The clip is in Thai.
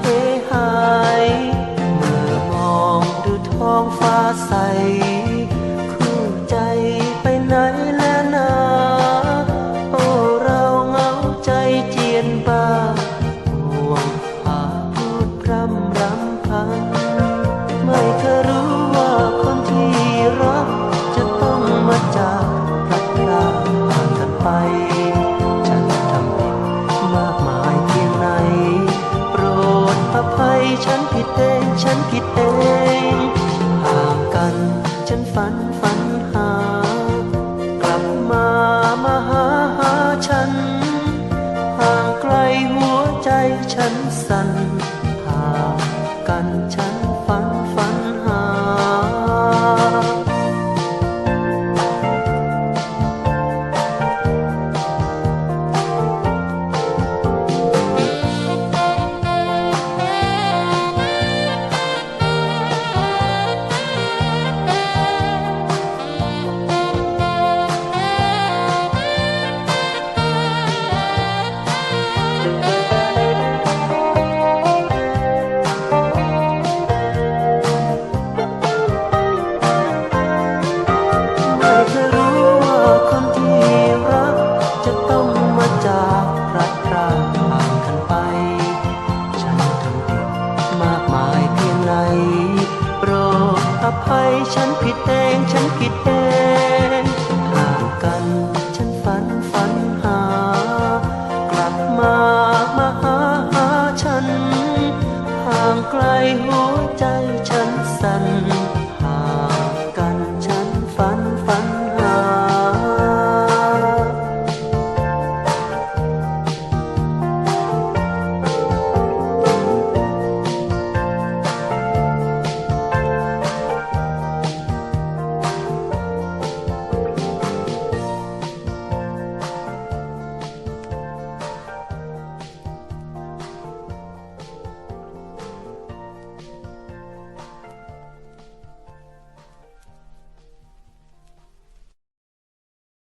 เฮหาย เมื่อมองดูท้องฟ้าใส ฉันผิดเอง ฉันผิดเอง ห่างกัน ฉันฝันฝันหา กลับมามาหาหาฉัน ห่างไกลหัวใจฉันสั่นห่างกันฉัน อภัยฉันผิดเองฉันผิดเองห่างกันฉันฝันฝันหา กลับมามาหาหาฉัน ห่างไกลหัวใจฉันสั่น